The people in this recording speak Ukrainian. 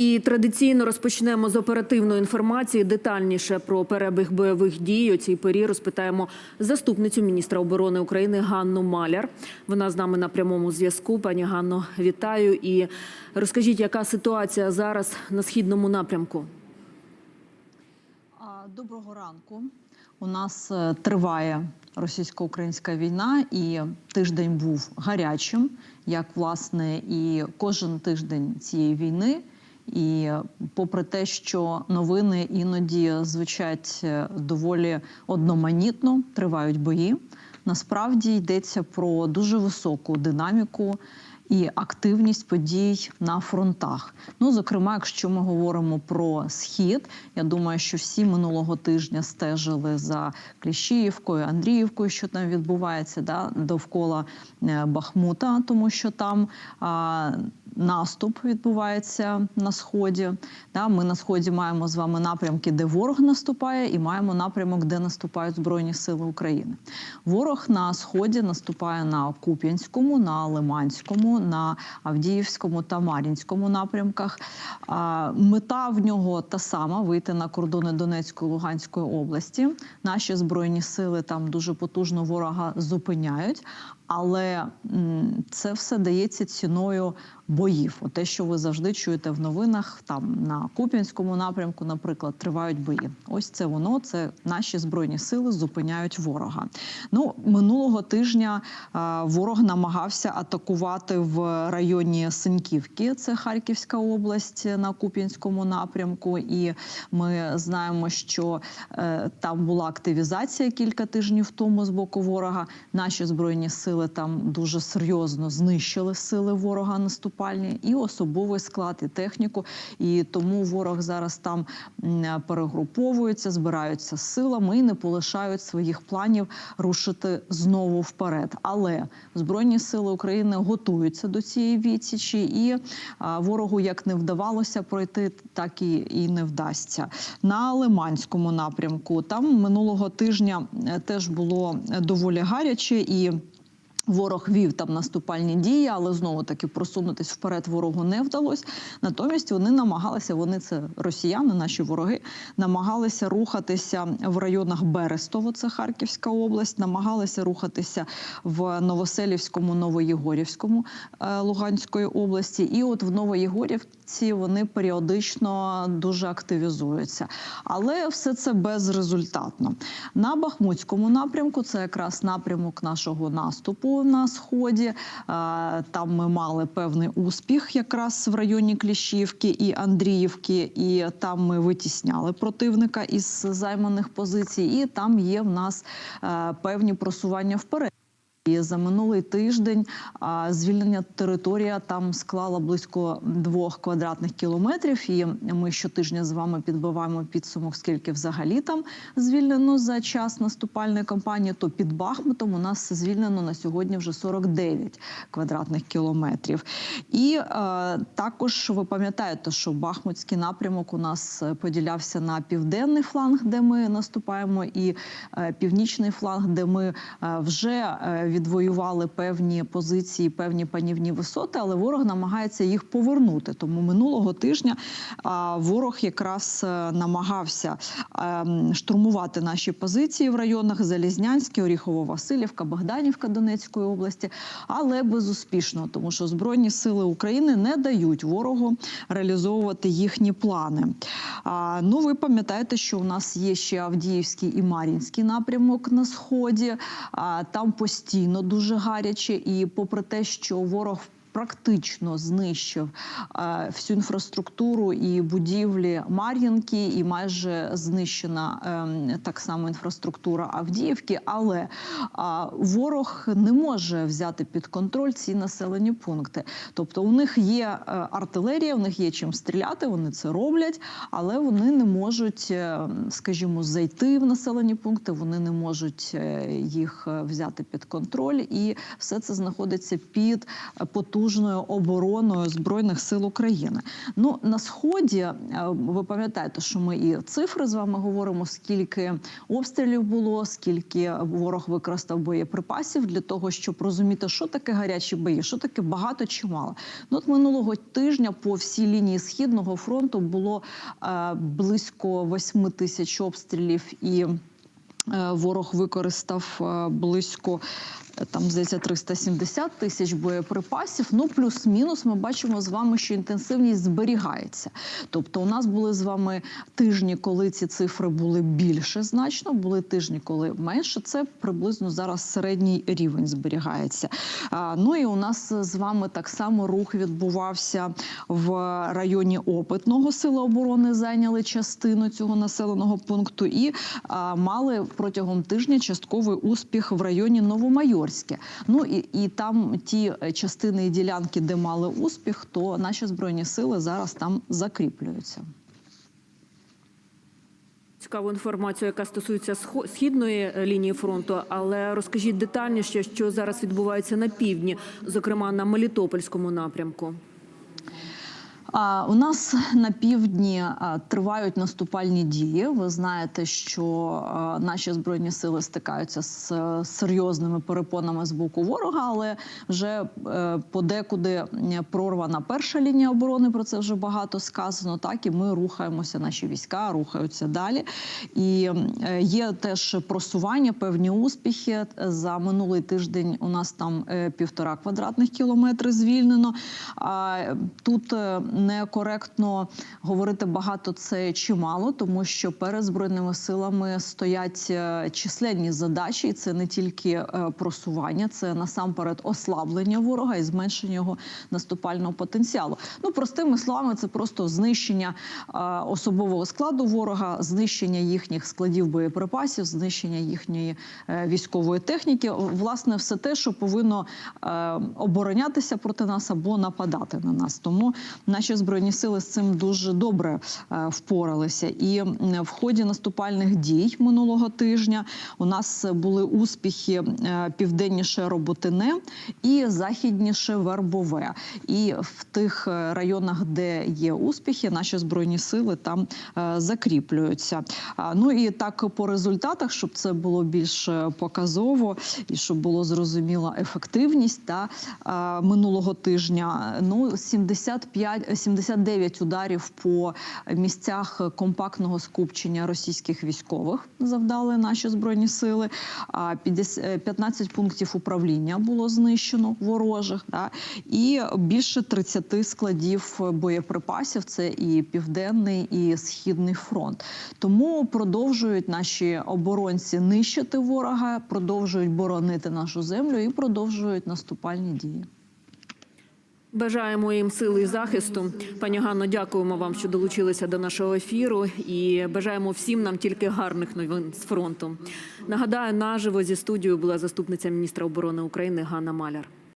І традиційно розпочнемо з оперативної інформації. Детальніше про перебіг бойових дій у цій порі розпитаємо заступницю міністра оборони України Ганну Маляр. Вона з нами на прямому зв'язку. Пані Ганно, вітаю і розкажіть, яка ситуація зараз на східному напрямку? Доброго ранку. У нас е, триває російсько-українська війна, і тиждень був гарячим, як власне і кожен тиждень цієї війни. І попри те, що новини іноді звучать е, доволі одноманітно, тривають бої. Насправді йдеться про дуже високу динаміку і активність подій на фронтах. Ну, зокрема, якщо ми говоримо про схід, я думаю, що всі минулого тижня стежили за Кліщіївкою, Андріївкою, що там відбувається, да, довкола е, Бахмута, тому що там. А, Наступ відбувається на сході. Да, Ми на сході маємо з вами напрямки, де ворог наступає, і маємо напрямок, де наступають Збройні Сили України. Ворог на сході наступає на Куп'янському, на Лиманському, на Авдіївському та Мар'їнському напрямках. Мета в нього та сама вийти на кордони Донецької Луганської області. Наші збройні сили там дуже потужно ворога зупиняють. Але це все дається ціною боїв. От те, що ви завжди чуєте в новинах, там на Куп'янському напрямку, наприклад, тривають бої. Ось це воно. Це наші збройні сили зупиняють ворога. Ну минулого тижня а, ворог намагався атакувати в районі Синьківки, це Харківська область на Куп'янському напрямку. І ми знаємо, що е, там була активізація кілька тижнів тому з боку ворога. Наші збройні сили там дуже серйозно знищили сили ворога наступальні і особовий склад, і техніку. І тому ворог зараз там перегруповується, збираються силами і не полишають своїх планів рушити знову вперед. Але збройні сили України готуються до цієї відсічі, і ворогу як не вдавалося пройти, так і, і не вдасться. На Лиманському напрямку там минулого тижня е, теж було доволі гаряче і. Ворог вів там наступальні дії, але знову таки просунутись вперед ворогу не вдалося. Натомість вони намагалися, вони це росіяни, наші вороги, намагалися рухатися в районах Берестово, це Харківська область, намагалися рухатися в Новоселівському, Новоєгорівському е, Луганської області. І от в Новоєгорівці вони періодично дуже активізуються. Але все це безрезультатно. На Бахмутському напрямку це якраз напрямок нашого наступу на сході. Там ми мали певний успіх, якраз в районі Кліщівки і Андріївки, і там ми витісняли противника із займаних позицій. І там є в нас е, певні просування вперед. І за минулий тиждень звільнення територія там склала близько двох квадратних кілометрів. І ми щотижня з вами підбиваємо підсумок, скільки взагалі там звільнено за час наступальної кампанії. То під Бахмутом у нас звільнено на сьогодні вже 49 квадратних кілометрів. І е, також ви пам'ятаєте, що Бахмутський напрямок у нас поділявся на південний фланг, де ми наступаємо, і е, північний фланг, де ми е, вже е, відвоювали певні позиції, певні панівні висоти, але ворог намагається їх повернути. Тому минулого тижня ворог якраз е, намагався ем, штурмувати наші позиції в районах Залізнянське, Оріхово-Василівка, Богданівка Донецької області, але безуспішно, тому що Збройні сили України не дають ворогу реалізовувати їхні плани. Ну, ви пам'ятаєте, що у нас є ще Авдіївський і Мар'їнський напрямок на сході. Там постійно дуже гаряче, і попри те, що ворог Практично знищив е, всю інфраструктуру і будівлі Мар'їнки, і майже знищена е, так само інфраструктура Авдіївки. Але е, ворог не може взяти під контроль ці населені пункти. Тобто, у них є е, артилерія, у них є чим стріляти, вони це роблять, але вони не можуть, е, скажімо, зайти в населені пункти. Вони не можуть е, їх взяти під контроль, і все це знаходиться під потужним потужною обороною збройних сил України. Ну на сході е, ви пам'ятаєте, що ми і цифри з вами говоримо, скільки обстрілів було, скільки ворог використав боєприпасів для того, щоб розуміти, що таке гарячі бої, що таке багато чи мало. Ну от минулого тижня по всій лінії східного фронту було е, близько 8 тисяч обстрілів і. Е, Ворог використав е, близько е, там здається 370 тисяч боєприпасів. Ну плюс-мінус, ми бачимо з вами, що інтенсивність зберігається. Тобто, у нас були з вами тижні, коли ці цифри були більше значно, були тижні, коли менше. Це приблизно зараз середній рівень зберігається. Ну і у нас з вами так само рух відбувався в районі опитного сили оборони. Зайняли частину цього населеного пункту і мали протягом тижня частковий успіх в районі Новомайорське. Ну і, і там ті е, частини і ділянки, де мали успіх, то наші збройні сили зараз там закріплюються. Цікаву інформацію, яка стосується східної е, лінії фронту, але розкажіть детальніше, що зараз відбувається на півдні, зокрема на Мелітопольському напрямку. А, у нас на півдні тривають наступальні дії. Ви знаєте, що наші збройні сили стикаються з е, серйозними перепонами з боку ворога, але вже е, подекуди прорвана перша лінія оборони. Про це вже багато сказано. Так і ми рухаємося. Наші війська рухаються далі. І е, є теж просування, певні успіхи. За минулий тиждень у нас там півтора квадратних кілометри звільнено. А тут некоректно говорити багато це чи мало, тому що перед збройними силами стоять е, численні задачі, і це не тільки е, просування, це насамперед ослаблення ворога і зменшення його наступального потенціалу. Ну простими словами, це просто знищення е, особового складу ворога, знищення їхніх складів боєприпасів, знищення їхньої військової техніки. Власне, все те, що повинно оборонятися проти нас або нападати на нас. Тому наші збройні сили з цим дуже добре е, впоралися. І в ході наступальних дій минулого тижня у нас були успіхи е, південніше Роботине і західніше Вербове. І в тих е, районах, де є успіхи, наші збройні сили там закріплюються. Ну і так по результатах, щоб це було більш показово і щоб було зрозуміла ефективність та минулого тижня. Ну 75, 79 ударів по місцях компактного скупчення російських військових завдали наші збройні сили. А 50 е, 15 пунктів управління було знищено ворожих. Да? І більше 30 складів боєприпасів. Це і південний, і східний фронт. Тому продовжують наші оборонці нищити ворога, продовжують боронити нашу землю і продовжують наступальні дії. Бажаємо їм сили і захисту. Пані Ганно, дякуємо вам, що долучилися до нашого ефіру, і бажаємо всім нам тільки гарних новин з фронту. Нагадаю, наживо зі студією була заступниця міністра оборони України Ганна Маляр.